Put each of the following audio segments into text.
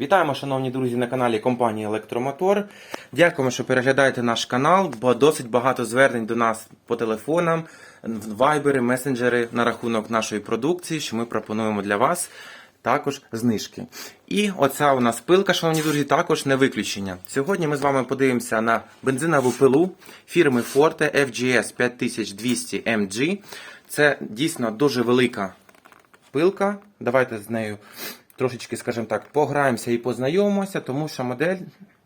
Вітаємо, шановні друзі, на каналі компанії Електромотор. Дякуємо, що переглядаєте наш канал, бо досить багато звернень до нас по телефонам, вайбери, месенджери на рахунок нашої продукції, що ми пропонуємо для вас. Також знижки. І оця у нас пилка, шановні друзі, також не виключення. Сьогодні ми з вами подивимося на бензинову пилу фірми Forte FGS 5200 MG. Це дійсно дуже велика пилка. Давайте з нею трошечки, скажімо так, пограємося і познайомимося, тому що модель,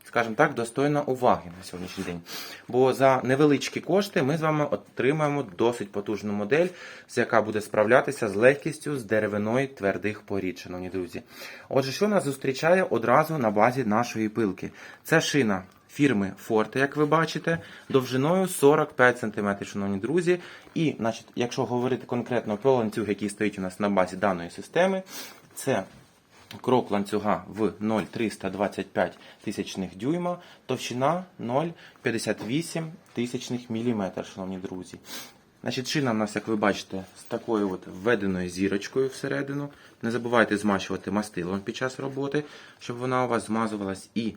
скажімо так, достойна уваги на сьогоднішній день. Бо за невеличкі кошти ми з вами отримаємо досить потужну модель, з яка буде справлятися з легкістю з деревиною твердих порід, шановні друзі. Отже, що нас зустрічає одразу на базі нашої пилки? Це шина. Фірми Forte, як ви бачите, довжиною 45 см, шановні друзі. І, значить, якщо говорити конкретно про ланцюг, який стоїть у нас на базі даної системи, це крок ланцюга в 0,325 тисячних дюйма, товщина 0,58 тисячних міліметр, шановні друзі. Значить, шина у нас, як ви бачите, з такою от введеною зірочкою всередину. Не забувайте змащувати мастилом під час роботи, щоб вона у вас змазувалась і,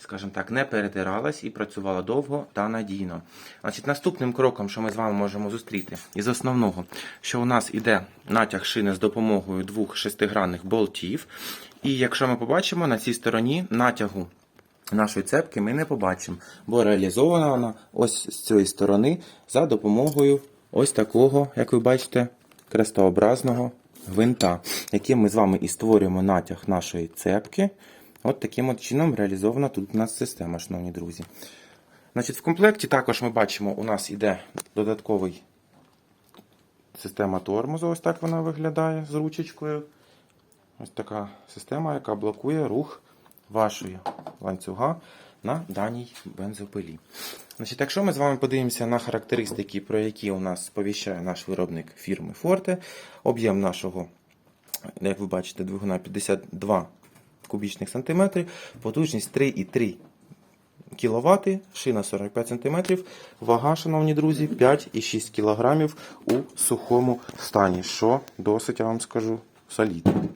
скажімо так, не перетиралась і працювала довго та надійно. Значить, наступним кроком, що ми з вами можемо зустріти, із основного, що у нас іде натяг шини з допомогою двох шестигранних болтів. І якщо ми побачимо на цій стороні натягу нашої цепки ми не побачимо, бо реалізована вона ось з цієї сторони за допомогою ось такого, як ви бачите, крестообразного гвинта, яким ми з вами і створюємо натяг нашої цепки. От таким от чином реалізована тут у нас система, шановні друзі. Значить, В комплекті також ми бачимо, у нас іде додатковий система тормозу, ось так вона виглядає з ручечкою. Ось така система, яка блокує рух вашої ланцюга на даній бензопилі. Значить, Якщо ми з вами подивимося на характеристики, про які у нас сповіщає наш виробник фірми Forte, об'єм нашого, як ви бачите, двигуна 52 кубічних сантиметрів, потужність 3,3 кВт, шина 45 см, вага, шановні друзі, 5,6 кг у сухому стані, що досить, я вам скажу, солідно.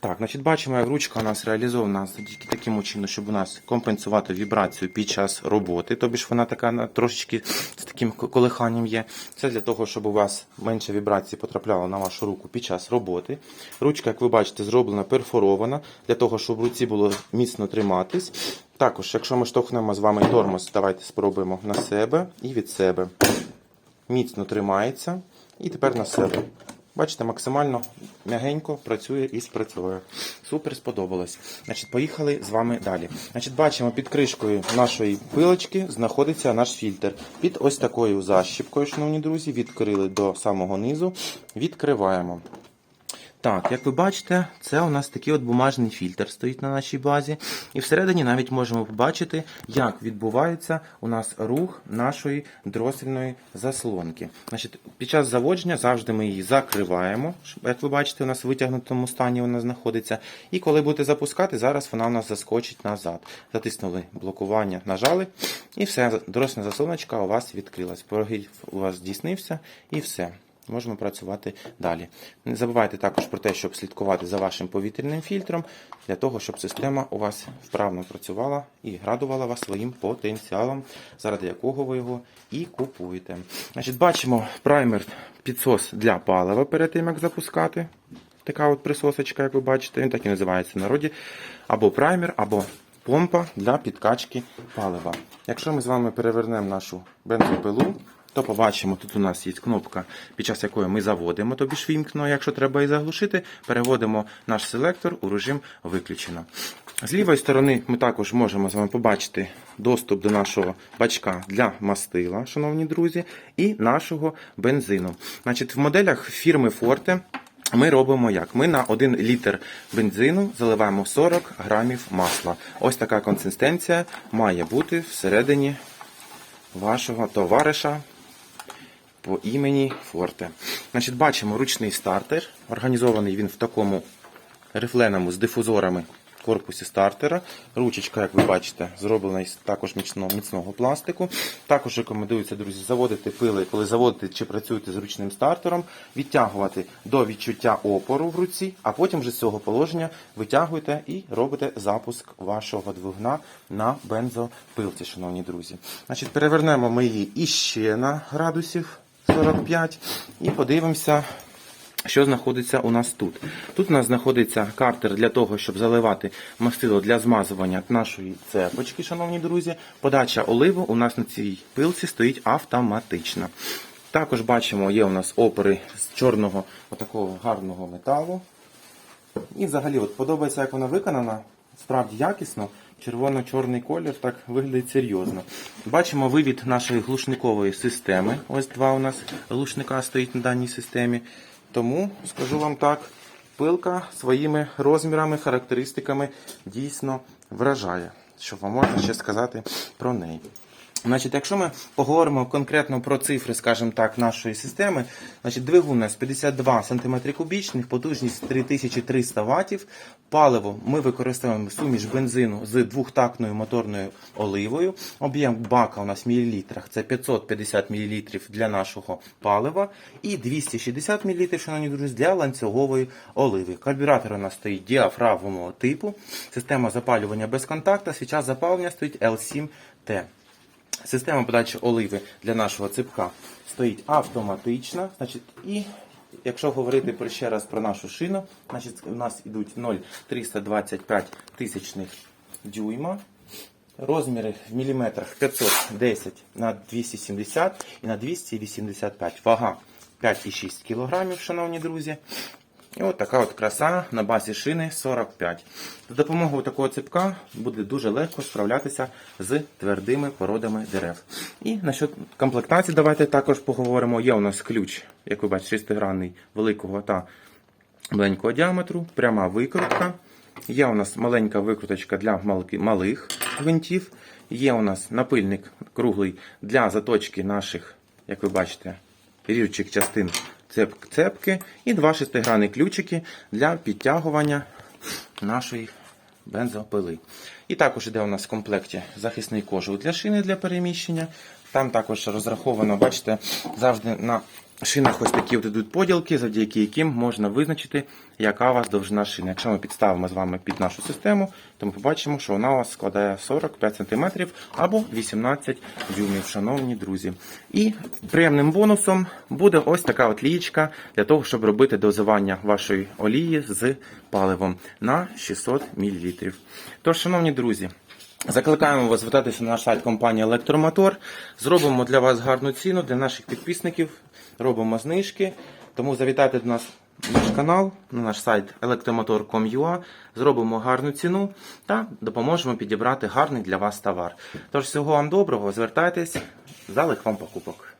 Так, значить, бачимо, як ручка у нас реалізована тільки таким чином, щоб у нас компенсувати вібрацію під час роботи. Тобі ж вона така трошечки з таким колиханням є. Це для того, щоб у вас менше вібрації потрапляло на вашу руку під час роботи. Ручка, як ви бачите, зроблена перфорована, для того, щоб в руці було міцно триматись. Також, якщо ми штовхнемо з вами тормоз, давайте спробуємо на себе і від себе. Міцно тримається. І тепер на себе. Бачите, максимально м'ягенько працює і спрацьовує. Супер сподобалось. Значить, поїхали з вами далі. Значить, бачимо, під кришкою нашої пилочки знаходиться наш фільтр. Під ось такою защіпкою, шановні друзі, відкрили до самого низу. Відкриваємо. Так, як ви бачите, це у нас такий от бумажний фільтр стоїть на нашій базі. І всередині навіть можемо побачити, як відбувається у нас рух нашої дросельної заслонки. Значить, під час заводження завжди ми її закриваємо. Як ви бачите, у нас в витягнутому стані вона знаходиться. І коли будете запускати, зараз вона у нас заскочить назад. Затиснули блокування, нажали, і все, дросельна заслоночка у вас відкрилась. Прогрів у вас здійснився і все можемо працювати далі. Не забувайте також про те, щоб слідкувати за вашим повітряним фільтром, для того, щоб система у вас вправно працювала і радувала вас своїм потенціалом, заради якого ви його і купуєте. Значить, Бачимо праймер підсос для палива перед тим, як запускати. Така от присосочка, як ви бачите, він так і називається в народі. Або праймер, або помпа для підкачки палива. Якщо ми з вами перевернемо нашу бензопилу, то побачимо, тут у нас є кнопка, під час якої ми заводимо, тобі ж вімкно, якщо треба і заглушити, переводимо наш селектор у режим виключено. З лівої сторони ми також можемо з вами побачити доступ до нашого бачка для мастила, шановні друзі, і нашого бензину. Значить, в моделях фірми Forte ми робимо як? Ми на 1 літр бензину заливаємо 40 грамів масла. Ось така консистенція має бути всередині вашого товариша по імені Форте. Значить, бачимо ручний стартер. Організований він в такому рифленому з дифузорами корпусі стартера. Ручечка, як ви бачите, зроблена із також міцного, міцного пластику. Також рекомендується, друзі, заводити пили, коли заводите чи працюєте з ручним стартером, відтягувати до відчуття опору в руці, а потім вже з цього положення витягуєте і робите запуск вашого двигуна на бензопилці, шановні друзі. Значить, перевернемо ми її іще на градусів 45 і подивимося. Що знаходиться у нас тут? Тут у нас знаходиться картер для того, щоб заливати мастило для змазування нашої цепочки, шановні друзі. Подача оливу у нас на цій пилці стоїть автоматично. Також бачимо, є у нас опори з чорного отакого гарного металу. І взагалі от подобається, як вона виконана. Справді якісно. Червоно-чорний колір так виглядить серйозно. Бачимо вивід нашої глушникової системи. Ось два у нас глушника стоїть на даній системі. Тому скажу вам так, пилка своїми розмірами, характеристиками дійсно вражає. Що вам можна ще сказати про неї? Значить, якщо ми поговоримо конкретно про цифри, скажімо так, нашої системи, значить, двигун у нас 52 см кубічних, потужність 3300 Вт. Паливо ми використовуємо суміш бензину з двохтактною моторною оливою. Об'єм бака у нас в мілілітрах це 550 мл для нашого палива і 260 мл, шановні друзі, для ланцюгової оливи. Карбюратор у нас стоїть діафрагмового типу, система запалювання без контакту, свіча запалення стоїть L7T. Система подачі оливи для нашого ципка стоїть автоматична. Значить, і якщо говорити ще раз про нашу шину, значить у нас йдуть 0,325 тисячних дюйма. Розміри в міліметрах 510 на 270 і на 285. Вага 5,6 кг, шановні друзі. І от така от краса на базі шини 45. За допомогою такого ципка буде дуже легко справлятися з твердими породами дерев. І насчет комплектації давайте також поговоримо. Є у нас ключ, як ви бачите, шестигранний великого та маленького діаметру, пряма викрутка. Є у нас маленька викруточка для малих гвинтів. Є у нас напильник круглий для заточки наших, як ви бачите, ріжучих частин цепки. І два шестигранні ключики для підтягування нашої бензопили. І також іде у нас в комплекті захисний кожух для шини для переміщення. Там також розраховано, бачите, завжди на шинах ось такі от ідуть поділки, завдяки яким можна визначити, яка у вас довжина шини. Якщо ми підставимо з вами під нашу систему, то ми побачимо, що вона у вас складає 45 см або 18 дюймів, шановні друзі. І приємним бонусом буде ось така от лієчка для того, щоб робити дозування вашої олії з паливом на 600 мл. Тож, шановні друзі, Закликаємо вас звертатися на наш сайт компанії Електромотор. Зробимо для вас гарну ціну для наших підписників. Робимо знижки. Тому завітайте до нас на наш канал, на наш сайт electromotor.com.ua, зробимо гарну ціну та допоможемо підібрати гарний для вас товар. Тож всього вам доброго, звертайтесь, залик вам покупок.